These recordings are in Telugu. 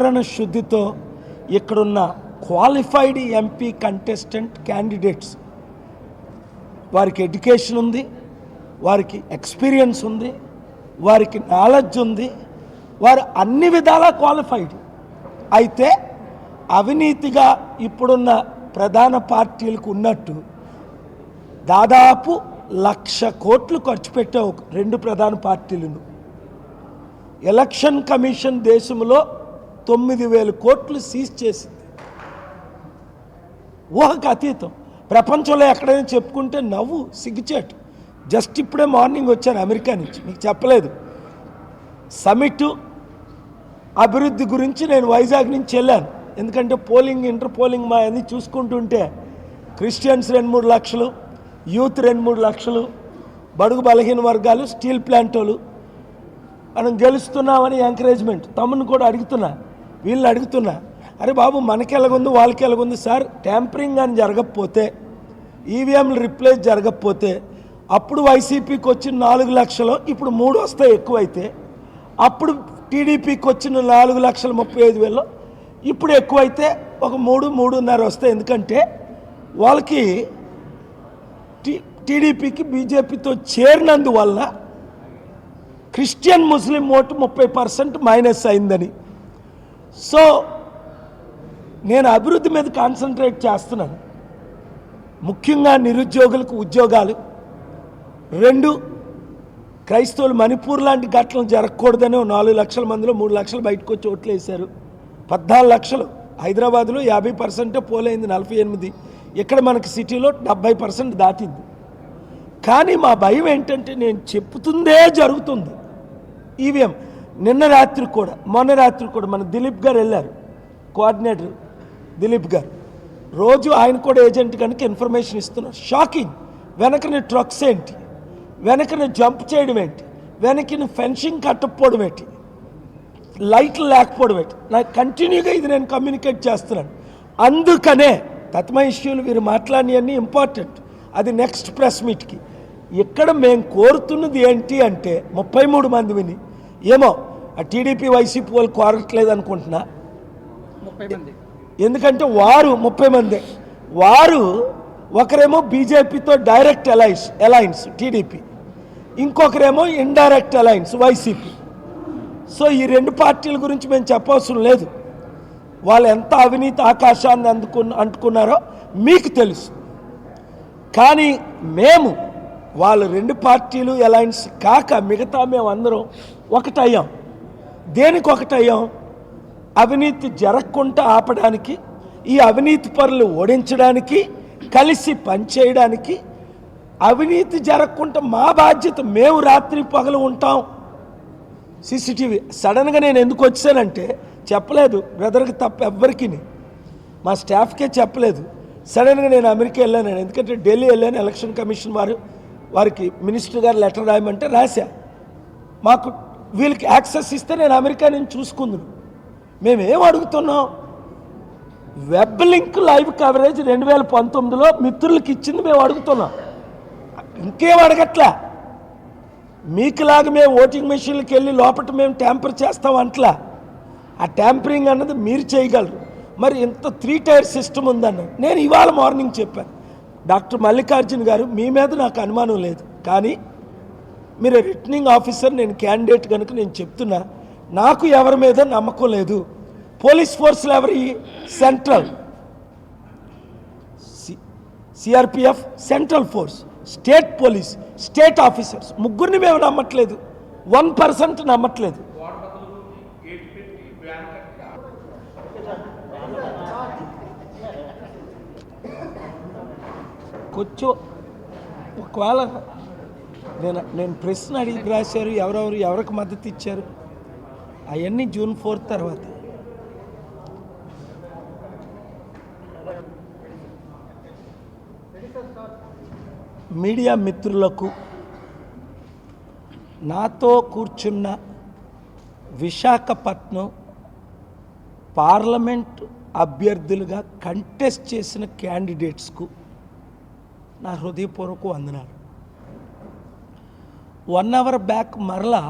అంతఃకరణ శుద్ధితో ఇక్కడున్న క్వాలిఫైడ్ ఎంపీ కంటెస్టెంట్ క్యాండిడేట్స్ వారికి ఎడ్యుకేషన్ ఉంది వారికి ఎక్స్పీరియన్స్ ఉంది వారికి నాలెడ్జ్ ఉంది వారు అన్ని విధాలా క్వాలిఫైడ్ అయితే అవినీతిగా ఇప్పుడున్న ప్రధాన పార్టీలకు ఉన్నట్టు దాదాపు లక్ష కోట్లు ఖర్చు పెట్టే ఒక రెండు ప్రధాన పార్టీలను ఎలక్షన్ కమిషన్ దేశంలో తొమ్మిది వేల కోట్లు సీజ్ చేసింది. ఊహకు అతీతం. ప్రపంచంలో ఎక్కడైనా చెప్పుకుంటే నవ్వు సిగ్గుచేటు. జస్ట్ ఇప్పుడే మార్నింగ్ వచ్చాను అమెరికా నుంచి. మీకు చెప్పలేదు. సమిట్ అభివృద్ధి గురించి నేను వైజాగ్ నుంచి వెళ్ళాను. ఎందుకంటే పోలింగ్ ఇంటర్ పోలింగ్ మా అన్ని చూసుకుంటుంటే క్రిస్టియన్స్ రెండు మూడు లక్షలు యూత్ రెండు మూడు లక్షలు బడుగు బలహీన వర్గాలు స్టీల్ ప్లాంట్ వాళ్ళు మనం గెలుస్తున్నామని ఎంకరేజ్మెంట్. తమ్ముని కూడా అడుగుతున్నా. వీళ్ళు అడుగుతున్నా అరే బాబు మనకి ఎలాగుంది వాళ్ళకి ఎలాగుంది సార్? ట్యాంపరింగ్ అని జరగకపోతే ఈవీఎంలు రిప్లేస్ జరగకపోతే అప్పుడు వైసీపీకి వచ్చిన నాలుగు లక్షలు ఇప్పుడు మూడు వస్తాయి ఎక్కువైతే అప్పుడు టీడీపీకి వచ్చిన నాలుగు లక్షల ముప్పై ఐదు వేలు ఇప్పుడు ఎక్కువైతే ఒక మూడు మూడున్నర వస్తాయి. ఎందుకంటే వాళ్ళకి టీ టీడీపీకి బీజేపీతో చేరినందువల్ల క్రిస్టియన్ ముస్లిం ఓటు ముప్పై పర్సెంట్ మైనస్ అయిందని. సో నేను అభివృద్ధి మీద కాన్సన్ట్రేట్ చేస్తున్నాను. ముఖ్యంగా నిరుద్యోగులకు ఉద్యోగాలు. రెండు క్రైస్తవులు మణిపూర్ లాంటి ఘటనలు జరగకూడదని నాలుగు లక్షల మందిలో మూడు లక్షలు బయటకు వచ్చి ఓట్లు వేశారు. పద్నాలుగు లక్షలు. హైదరాబాద్లో యాభై పర్సెంటే పోలైంది నలభై ఎనిమిది. ఇక్కడ మనకి సిటీలో డెబ్బై పర్సెంట్ దాటింది. కానీ మా భయం ఏంటంటే నేను చెప్తుందే జరుగుతుంది. ఈవీఎం. నిన్న రాత్రి కూడా మొన్న రాత్రి కూడా మన దిలీప్ గారు వెళ్ళారు. కోఆర్డినేటర్ దిలీప్ గారు. రోజు ఆయన కూడా ఏజెంట్ కనుక ఇన్ఫర్మేషన్ ఇస్తున్నారు. షాకింగ్. వెనకని ట్రక్స్ ఏంటి? వెనకన జంప్ చేయడం ఏంటి? వెనకని ఫెన్సింగ్ కట్టకపోవడం ఏంటి? లైట్లు లేకపోవడం ఏంటి? నాకు కంటిన్యూగా ఇది నేను కమ్యూనికేట్ చేస్తున్నాను. అందుకనే తత్మ ఇష్యూలు వీరు మాట్లాడినవన్నీ ఇంపార్టెంట్. అది నెక్స్ట్ ప్రెస్ మీట్కి. ఇక్కడ మేము కోరుతున్నది ఏంటి అంటే ముప్పై మూడు మంది విని ఏమో ఆ టీడీపీ వైసీపీ వాళ్ళు కోరట్లేదు అనుకుంటున్నా. ముప్పై మంది. ఎందుకంటే వారు ముప్పై మంది. వారు ఒకరేమో బీజేపీతో డైరెక్ట్ అలయన్స్ అలయన్స్ టీడీపీ. ఇంకొకరేమో ఇండైరెక్ట్ అలయన్స్ వైసీపీ. సో ఈ రెండు పార్టీల గురించి మేము చెప్పవసరం లేదు. వాళ్ళు ఎంత అవినీతి ఆకాశాన్ని అందుకు అంటుకున్నారో మీకు తెలుసు. కానీ మేము వాళ్ళు రెండు పార్టీలు అలయన్స్ కాక మిగతా మేము అందరం ఒకటయ్యాం. దేనికి ఒకటయ్యాం అవినీతి జరగకుండా ఆపడానికి ఈ అవినీతి పరులు ఓడించడానికి కలిసి పనిచేయడానికి అవినీతి జరగకుండా మా బాధ్యత మేము రాత్రి పగలు ఉంటాం. సీసీటీవీ సడన్గా నేను ఎందుకు వచ్చానంటే చెప్పలేదు బ్రదర్కి తప్ప ఎవ్వరికి మా స్టాఫ్కే చెప్పలేదు. సడన్గా నేను అమెరికా వెళ్ళాను. ఎందుకంటే ఢిల్లీ వెళ్ళాను ఎలక్షన్ కమిషన్ వారు వారికి మినిస్టర్ గారు లెటర్ రాయమంటే రాశా. మాకు వీళ్ళకి యాక్సెస్ ఇస్తే నేను అమెరికా నుంచి చూసుకుందును. మేమేం అడుగుతున్నాం? వెబ్ లింక్ లైవ్ కవరేజ్ రెండు వేల పంతొమ్మిదిలో మిత్రులకి ఇచ్చింది మేము అడుగుతున్నాం. ఇంకేం అడగట్లా? మీకులాగా మేము ఓటింగ్ మెషిన్లకు వెళ్ళి లోపల మేము ట్యాంపర్ చేస్తాం అంట్లా? ఆ ట్యాంపరింగ్ అన్నది మీరు చేయగలరు. మరి ఇంత త్రీ టైర్ సిస్టమ్ ఉందన్న నేను ఇవాళ మార్నింగ్ చెప్పాను. డాక్టర్ మల్లికార్జున్ గారు మీ మీద నాకు అనుమానం లేదు. కానీ మీరు రిటర్నింగ్ ఆఫీసర్ నేను క్యాండిడేట్ కనుక నేను చెప్తున్నా నాకు ఎవరి మీద నమ్మకం లేదు. పోలీస్ ఫోర్స్లు ఎవరి? Central CRPF central force state police state officers ముగ్గురిని మేము నమ్మట్లేదు. వన్ పర్సెంట్ నమ్మట్లేదు. కొంచెం ఒకవేళ నేను నేను ప్రశ్న అడిగి రాశారు ఎవరెవరు ఎవరికి మద్దతు ఇచ్చారు? అవన్నీ జూన్ ఫోర్త్ తర్వాత. మీడియా మిత్రులకు నాతో కూర్చున్న విశాఖపట్నం పార్లమెంట్ అభ్యర్థులుగా కంటెస్ట్ చేసిన క్యాండిడేట్స్కు నా హృదయపూర్వక వందనాలు. వన్ అవర్ బ్యాక్ మరలా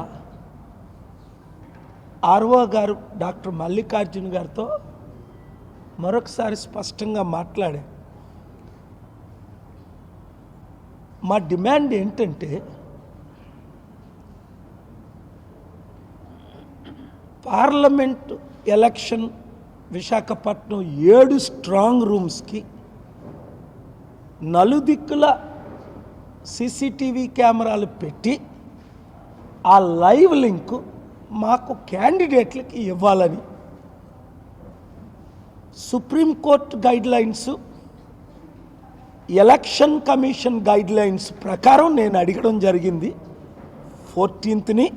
ఆర్ఓ గారు డాక్టర్ మల్లికార్జున్ గారితో మరొకసారి స్పష్టంగా మాట్లాడా మా డిమాండ్ ఏంటంటే పార్లమెంట్ ఎలక్షన్ విశాఖపట్నం ఏడు స్ట్రాంగ్ రూమ్స్కి నలుదిక్కుల సీసీటీవీ కెమెరాలు పెట్టి ఆ లైవ్ లింక్ మాకు క్యాండిడేట్లకి ఇవ్వాలని Supreme Court guidelines election commission guidelines ప్రకారం నేను అడగడం జరిగింది. ఫోర్టీన్త్ని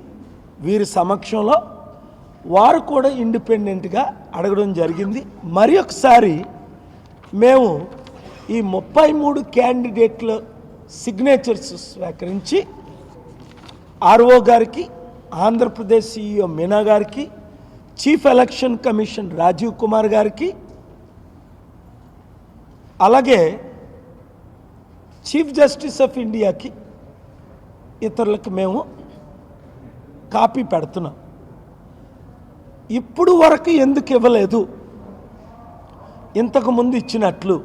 వీరి సమక్షంలో వారు కూడా ఇండిపెండెంట్గా అడగడం జరిగింది. మరి ఒకసారి మేము ఈ ముప్పై మూడు క్యాండిడేట్ల సిగ్నేచర్స్ స్వీకరించి ఆర్ఓ గారికి ఆంధ్రప్రదేశ్ సీఈఓ మీనా గారికి chief election commission Rajiv Kumar గారికి అలాగే చీఫ్ జస్టిస్ ఆఫ్ ఇండియాకి ఇతరులకు మేము కాపీ పెడుతున్నాం. ఇప్పుడు వరకు ఎందుకు ఇవ్వలేదు? ఇంతకుముందు ఇచ్చినట్లు.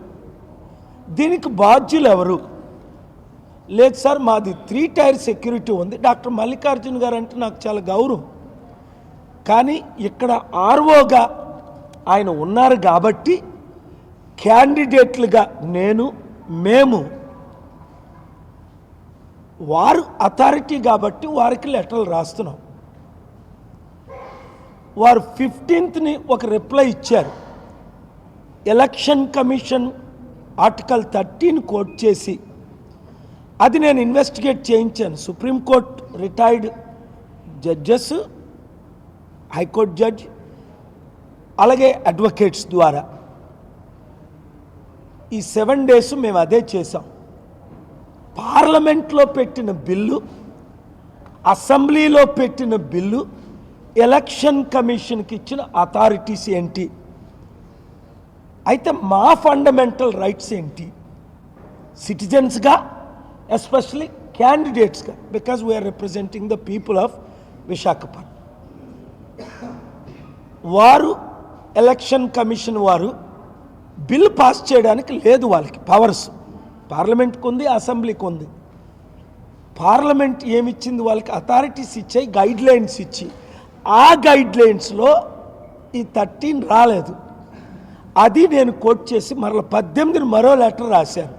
దీనికి బాధ్యులు ఎవరు? లేదు సార్ మాది త్రీ టైర్ సెక్యూరిటీ ఉంది. డాక్టర్ మల్లికార్జున్ గారు అంటే నాకు చాలా గౌరవం. కానీ ఇక్కడ ఆర్ఓగా ఆయన ఉన్నారు కాబట్టి క్యాండిడేట్లుగా నేను మేము వారు అథారిటీ కాబట్టి వారికి లెటర్లు రాస్తున్నాం. వారు ఫిఫ్టీన్త్ని ఒక రిప్లై ఇచ్చారు. Election commission article thirteen quote చేసి అది నేను ఇన్వెస్టిగేట్ చేయించాను. Supreme Court retired judges High Court judge అలాగే అడ్వకేట్స్ ద్వారా. ఈ సెవెన్ డేస్ మేము అదే చేసాం పార్లమెంట్లో పెట్టిన బిల్లు అసెంబ్లీలో పెట్టిన బిల్లు ఎలక్షన్ కమిషన్కి ఇచ్చిన అథారిటీస్ ఏంటి? అయితే మా ఫండమెంటల్ రైట్స్ ఏంటి? సిటిజన్స్గా especially క్యాండిడేట్స్గా because we are representing the people of Visakhapatnam వారు ఎలక్షన్ కమిషన్ వారు బిల్ పాస్ చేయడానికి లేదు వాళ్ళకి. పవర్స్ పార్లమెంట్కి ఉంది అసెంబ్లీకి ఉంది. పార్లమెంట్ ఏమిచ్చింది వాళ్ళకి? అథారిటీస్ ఇచ్చాయి గైడ్ లైన్స్ ఇచ్చి ఆ గైడ్ లైన్స్లో ఈ థర్టీన్ రాలేదు. అది నేను కోట్ చేసి మరల పద్దెనిమిదిని మరో లెటర్ రాశాను.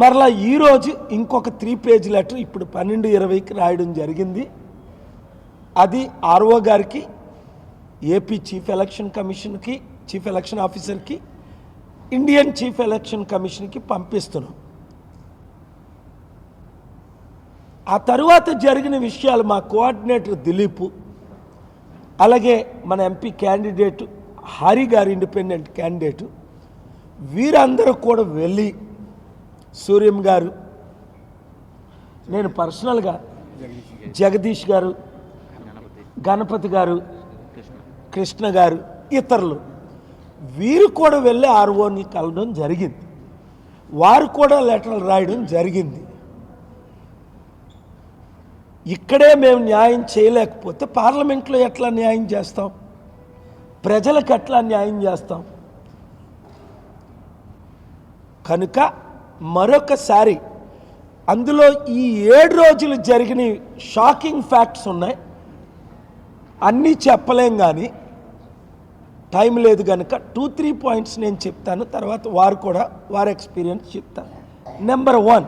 మరలా ఈరోజు ఇంకొక త్రీ పేజ్ లెటర్ ఇప్పుడు పన్నెండు ఇరవైకి రాయడం జరిగింది. అది ఆర్ఓ గారికి ఏపీ చీఫ్ ఎలక్షన్ కమిషన్కి చీఫ్ ఎలక్షన్ ఆఫీసర్కి ఇండియన్ చీఫ్ ఎలక్షన్ కమిషన్కి పంపిస్తున్నాం. ఆ తరువాత జరిగిన విషయాలు మా కోఆర్డినేటర్ దిలీప్ అలాగే మన ఎంపీ క్యాండిడేట్ హరి గారు ఇండిపెండెంట్ క్యాండిడేట్ వీరందరూ కూడా వెళ్ళి సూర్యం గారు నేను పర్సనల్గా జగదీష్ గారు గణపతి గారు కృష్ణ గారు ఇతరులు వీరు కూడా వెళ్ళి ఆర్ఓని కలవడం జరిగింది. వారు కూడా లెటర్లు రాయడం జరిగింది. ఇక్కడే మేము న్యాయం చేయలేకపోతే పార్లమెంట్లో ఎట్లా న్యాయం చేస్తాం? ప్రజలకు ఎట్లా న్యాయం చేస్తాం? కనుక మరొకసారి అందులో ఈ ఏడు రోజులు జరిగిన షాకింగ్ ఫ్యాక్ట్స్ ఉన్నాయి. అన్నీ చెప్పలేం కానీ టైం లేదు కనుక టూ త్రీ పాయింట్స్ నేను చెప్తాను. తర్వాత వారు కూడా వారి ఎక్స్పీరియన్స్ చెప్తాను నెంబర్ వన్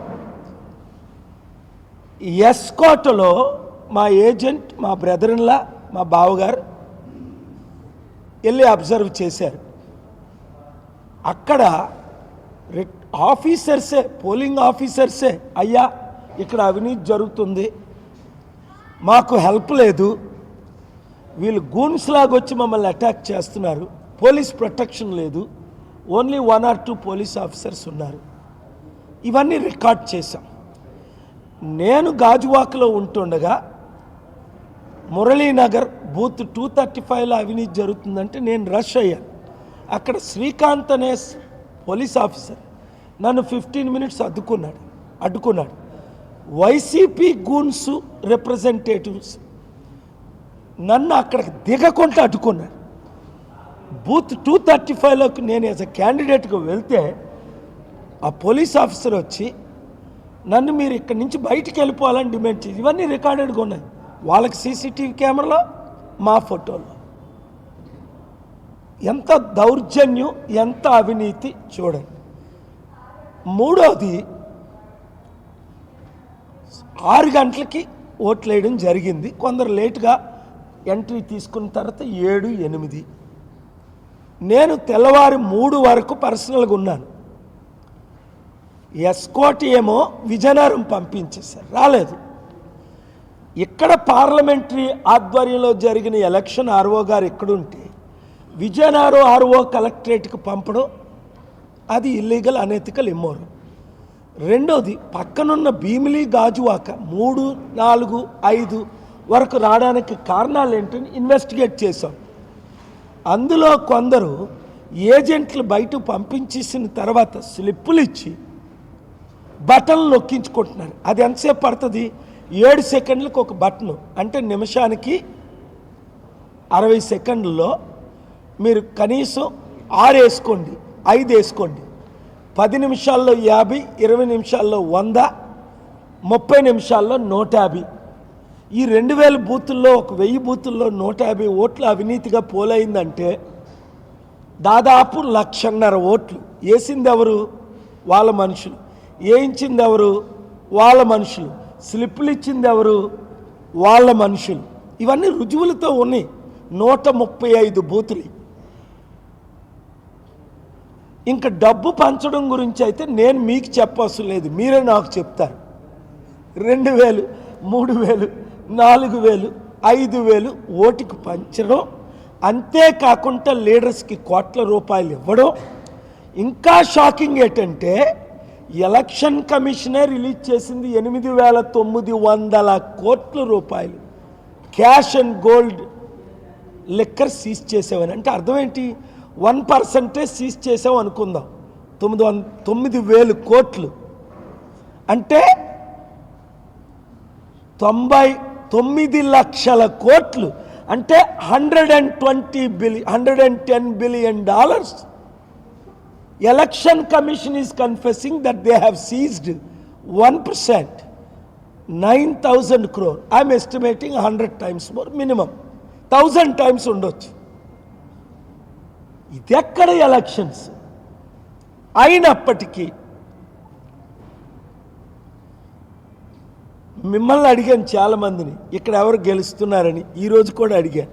ఎస్కోటలో మా ఏజెంట్ మా బ్రదర్న్లా మా బావగారు వెళ్ళి అబ్జర్వ్ చేశారు. అక్కడ రిట్ ఆఫీసర్సే పోలింగ్ ఆఫీసర్సే. అయ్యా ఇక్కడ అవినీతి జరుగుతుంది. మాకు హెల్ప్ లేదు. వీళ్ళు గూన్స్ లాగా వచ్చి మమ్మల్ని అటాక్ చేస్తున్నారు. పోలీస్ ప్రొటెక్షన్ లేదు. Only one or two police officers ఉన్నారు. ఇవన్నీ రికార్డ్ చేశాం. నేను గాజువాకలో ఉంటుండగా మురళీనగర్ బూత్ టూ థర్టీ ఫైవ్లో అవినీతి జరుగుతుందంటే నేను రష్ అయ్యాను. అక్కడ శ్రీకాంత్ అనే పోలీస్ ఆఫీసర్ నన్ను ఫిఫ్టీన్ మినిట్స్ అడ్డుకున్నాడు. అడ్డుకున్నాడు. వైసీపీ గూన్స్ రిప్రజెంటేటివ్స్ నన్ను అక్కడికి దిగకుండా అడ్డుకున్నాడు బూత్ టూ థర్టీ ఫైవ్లోకి నేను యాజ్ అ క్యాండిడేట్గా వెళ్తే ఆ పోలీస్ ఆఫీసర్ వచ్చి నన్ను మీరు ఇక్కడి నుంచి బయటికి వెళ్ళిపోవాలని డిమాండ్ చేసి ఇవన్నీ రికార్డెడ్గా ఉన్నాయి. వాళ్ళకి సీసీటీవీ కెమెరాలో మా ఫోటోలో. ఎంత దౌర్జన్యం ఎంత అవినీతి చూడండి. మూడవది ఆరు గంటలకి ఓట్లు వేయడం జరిగింది. కొందరు లేటుగా ఎంట్రీ తీసుకున్న తర్వాత ఏడు ఎనిమిది. నేను తెల్లవారి మూడు వరకు పర్సనల్గా ఉన్నాను. ఎస్కోట్ ఏమో విజయనగరం పంపించేశారు. రాలేదు. ఇక్కడ పార్లమెంటరీ ఆధ్వర్యంలో జరిగిన ఎలక్షన్ ఆర్ఓ గారు ఎక్కడుంటే విజయనగరం ఆర్ఓ కలెక్టరేట్కి పంపడం అది ఇల్లీగల్ అనెతికల్ ఇమ్మోరల్ రెండోది పక్కనున్న భీమిలి గాజువాక మూడు నాలుగు ఐదు వరకు రావడానికి కారణాలు ఏంటని ఇన్వెస్టిగేట్ చేశాం. అందులో కొందరు ఏజెంట్లు బయట పంపించేసిన తర్వాత స్లిప్పులు ఇచ్చి బటన్లు నొక్కించుకుంటున్నారు. అది ఎంతసేపు పడుతుంది? ఏడు సెకండ్లకు ఒక బటన్ అంటే నిమిషానికి అరవై సెకండ్లలో మీరు కనీసం ఆరు వేసుకోండి ఐదు వేసుకోండి. పది నిమిషాల్లో యాభై ఇరవై నిమిషాల్లో వంద ముప్పై నిమిషాల్లో నూట యాభై. ఈ రెండు వేల బూతుల్లో ఒక వెయ్యి బూతుల్లో నూట యాభై ఓట్లు అవినీతిగా పోలైందంటే దాదాపు లక్షన్నర ఓట్లు. వేసింది ఎవరు వాళ్ళ మనుషులు. వేయించింది ఎవరు వాళ్ళ మనుషులు. స్లిప్పులు ఇచ్చింది ఎవరు వాళ్ళ మనుషులు. ఇవన్నీ రుజువులతో ఉన్నాయి. నూట ముప్పై ఐదు బూతులు. ఇంకా డబ్బు పంచడం గురించి అయితే నేను మీకు చెప్పవలసిన లేదు. మీరే నాకు చెప్తారు. రెండు వేలు మూడు వేలు నాలుగు వేలు ఐదు వేలు ఓటికి పంచడం అంతేకాకుండా లీడర్స్కి కోట్ల రూపాయలు ఇవ్వడం. ఇంకా షాకింగ్ ఏంటంటే ఎలక్షన్ కమిషనే రిలీజ్ చేసింది ఎనిమిది వేల తొమ్మిది వందల కోట్ల రూపాయలు. క్యాష్ అండ్ గోల్డ్ లెక్కర్ సీజ్ చేసేవని. అంటే అర్థం ఏంటి? వన్ పర్సెంటేజ్ సీజ్ చేసాం అనుకుందాం. తొమ్మిది వన్ తొమ్మిది వేలు కోట్లు. అంటే తొంభై తొమ్మిది లక్షల కోట్లు. అంటే hundred and twenty billion hundred and ten billion dollars. Election commission is confessing that they have seized one percent nine thousand crore. I'm estimating hundred times more minimum. Thousand times ఉండొచ్చు. ఇదెక్కడ ఎలక్షన్స్? అయినప్పటికీ మిమ్మల్ని అడిగాను చాలామందిని. ఇక్కడ ఎవరు గెలుస్తున్నారని ఈరోజు కూడా అడిగాను.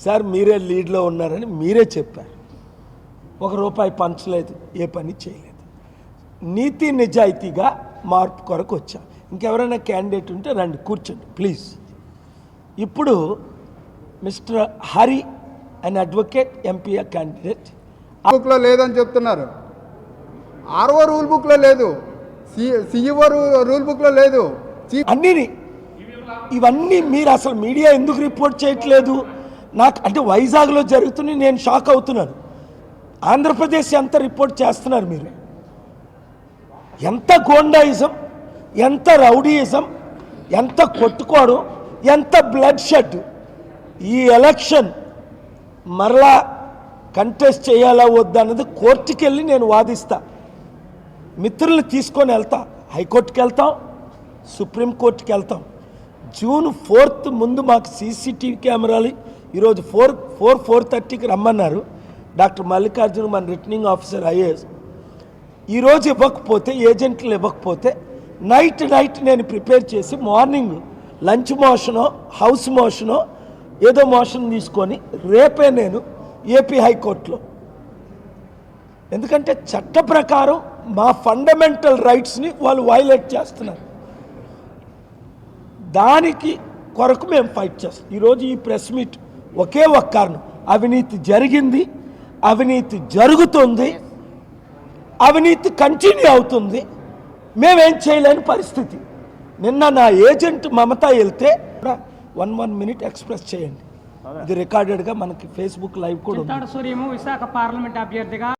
సార్ మీరే లీడ్లో ఉన్నారని మీరే చెప్పారు. ఒక రూపాయి పంచలేదు ఏ పని చేయలేదు. నీతి నిజాయితీగా మార్పు కొరకు వచ్చాం. ఇంకెవరైనా క్యాండిడేట్ ఉంటే రండి కూర్చోండి ప్లీజ్. ఇప్పుడు mister Hari an advocate MP candidate బుక్లో లేదని చెప్తున్నారు. ఆర్ఓ రూల్ బుక్లో లేదు. సిఇఓ రూల్ బుక్లో లేదు. అన్నీ ఇవన్నీ మీరు అసలు మీడియా ఎందుకు రిపోర్ట్ చేయట్లేదు? నాకు అంటే వైజాగ్లో జరుగుతుంది నేను షాక్ అవుతున్నాను. ఆంధ్రప్రదేశ్ ఎంత రిపోర్ట్ చేస్తున్నారు మీరు? ఎంత గోండాయిజం ఎంత రౌడీయిజం ఎంత కొట్టుకోవడం ఎంత బ్లడ్ షెడ్ ఈ ఎలక్షన్ మరలా కంటెస్ట్ చేయాలా వద్దా అన్నది కోర్టుకి వెళ్ళి నేను వాదిస్తా. మిత్రులు తీసుకొని వెళ్తా. హైకోర్టుకి వెళ్తాం సుప్రీంకోర్టుకి వెళ్తాం జూన్ ఫోర్త్ ముందు మాకు సీసీటీవీ కెమెరాలు ఈరోజు ఫోర్ ఫోర్ ఫోర్ థర్టీకి రమ్మన్నారు. డాక్టర్ మల్లికార్జున మన రిటర్నింగ్ ఆఫీసర్ ఐఏఎస్. ఈరోజు ఇవ్వకపోతే ఏజెంట్లు ఇవ్వకపోతే నైట్ నైట్ నేను ప్రిపేర్ చేసి మార్నింగ్ లంచ్ మోషనో హౌస్ మోషనో ఏదో మోషన్ తీసుకొని రేపే నేను ఏపీ హైకోర్టులో. ఎందుకంటే చట్ట ప్రకారం మా ఫండమెంటల్ రైట్స్ని వాళ్ళు వైలేట్ చేస్తున్నారు. దానికి కొరకు మేము ఫైట్ చేస్తాం. ఈరోజు ఈ ప్రెస్ మీట్ ఒకే ఒక కారణం. అవినీతి జరిగింది అవినీతి జరుగుతుంది అవినీతి కంటిన్యూ అవుతుంది. మేమేం చేయలేని పరిస్థితి. నిన్న నా ఏజెంట్ మమత వెళ్తే వన్ వన్ మినిట్ ఎక్స్ప్రెస్ చేయండి. ఇది రికార్డెడ్గా మనకి ఫేస్బుక్ లైవ్ కూడా ఉంది. విశాఖ పార్లమెంట్ అభ్యర్థిగా